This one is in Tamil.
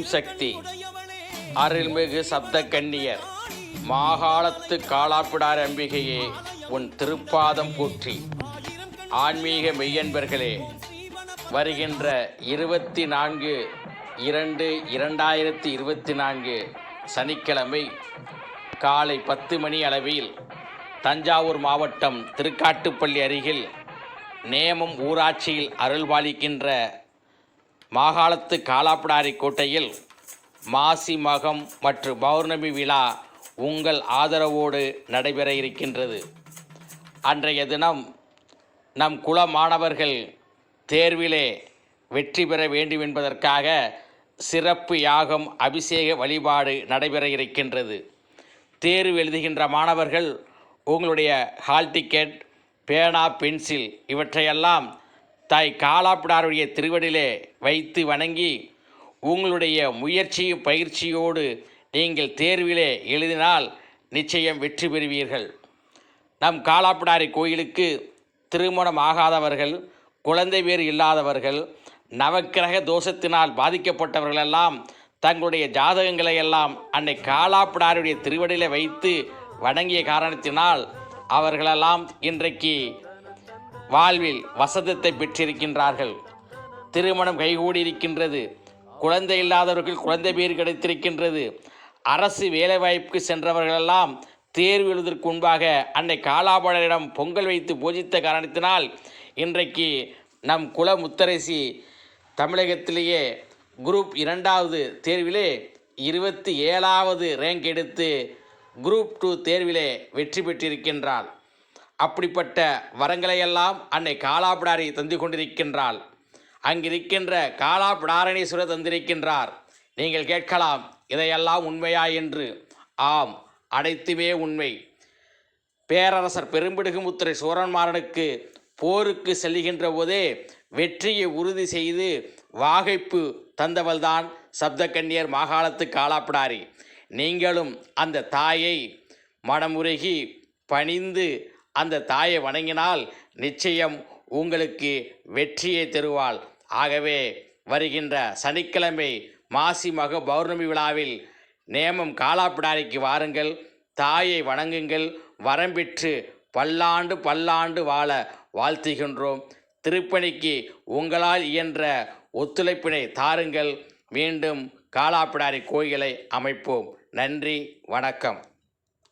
ஓம் சக்தி. அருள்மிகு சப்த கன்னியர். மாகாளத்து காலாப்பிடார் அம்பிகையே உன் திருப்பாதம் போற்றி. ஆன்மீக மெய்யன்பர்களே வருகின்ற இருபத்தி நான்கு இரண்டு இரண்டாயிரத்தி இருபத்தி நான்கு சனிக்கிழமை காலை பத்து மணி அளவில் தஞ்சாவூர் மாவட்டம் திருக்காட்டுப்பள்ளி அருகில் நேமம் ஊராட்சியில் அருள்பாலிக்கின்ற மாகாளத்து காலாப்பிடாரி கோட்டையில் மாசி மகம் மற்றும் பௌர்ணமி விழா உங்கள் ஆதரவோடு நடைபெற இருக்கின்றது. அன்றைய தினம் நம் குல மாணவர்கள் தேர்விலே வெற்றி பெற வேண்டும் என்பதற்காக சிறப்பு யாகம் அபிஷேக வழிபாடு நடைபெற இருக்கின்றது. தேர்வு எழுதுகின்ற மாணவர்கள் உங்களுடைய ஹால் டிக்கெட் பேனா பென்சில் இவற்றையெல்லாம் தாய் காலாப்பிடாருடைய திருவடியிலே வைத்து வணங்கி உங்களுடைய முயற்சியும் பயிற்சியோடு நீங்கள் தேர்விலே எழுதினால் நிச்சயம் வெற்றி பெறுவீர்கள். நம் காலாப்பிடாரி கோயிலுக்கு திருமணம் ஆகாதவர்கள் குழந்தை பேர் இல்லாதவர்கள் நவக்கிரக தோஷத்தினால் பாதிக்கப்பட்டவர்களெல்லாம் தங்களுடைய ஜாதகங்களை எல்லாம் அன்னை காலாப்பிடாருடைய திருவடியில வைத்து வணங்கிய காரணத்தினால் அவர்களெல்லாம் இன்றைக்கு வாழ்வில் வசதத்தை பெற்றிருக்கின்றார்கள். திருமணம் கைகூடி இருக்கின்றது குழந்தை இல்லாதவர்கள் குழந்தை பேர் கிடைத்திருக்கின்றது. அரசு வேலைவாய்ப்புக்கு சென்றவர்களெல்லாம் தேர்வு எழுதற்கு முன்பாக அன்னை காலாபடரிடம் பொங்கல் வைத்து பூஜித்த காரணத்தினால் இன்றைக்கு நம் குல முத்தரசி தமிழகத்திலேயே குரூப் இரண்டாவது தேர்விலே இருபத்தி ஏழாவது ரேங்க் எடுத்து குரூப் டூ தேர்விலே வெற்றி பெற்றிருக்கின்றாள். அப்படிப்பட்ட வரங்களையெல்லாம் அன்னை காலாபிடாரி தந்து கொண்டிருக்கின்றாள். அங்கிருக்கின்ற காலாபிடாரணீஸ்வரர் தந்திருக்கின்றார். நீங்கள் கேட்கலாம் இதையெல்லாம் உண்மையா என்று? ஆம் அனைத்துமே உண்மை. பேரரசர் பெரும்பிடுகுமுத்திரை சூரன்மாரனுக்கு போருக்கு செல்கின்ற போதே வெற்றியை உறுதி செய்து வாகைப்பு தந்தவள்தான் சப்தகன்னியர் மாகாணத்து காலாப்பிடாரி நீங்களும் அந்த தாயை மனமுருகி பணிந்து அந்த தாயை வணங்கினால் நிச்சயம் உங்களுக்கு வெற்றியை தருவாள். ஆகவே வருகின்ற சனிக்கிழமை மாசி மக பௌர்ணமி விழாவில் நேமம் காலாப்பிடாரிக்கு வாருங்கள். தாயை வணங்குங்கள். வரம்பெற்று பல்லாண்டு பல்லாண்டு வாழ வாழ்த்துகின்றோம். திருப்பணிக்கு உங்களால் இயன்ற ஒத்துழைப்பினை தாருங்கள். மீண்டும் காலாப்பிடாரி கோயிலை அமைப்போம். நன்றி. வணக்கம்.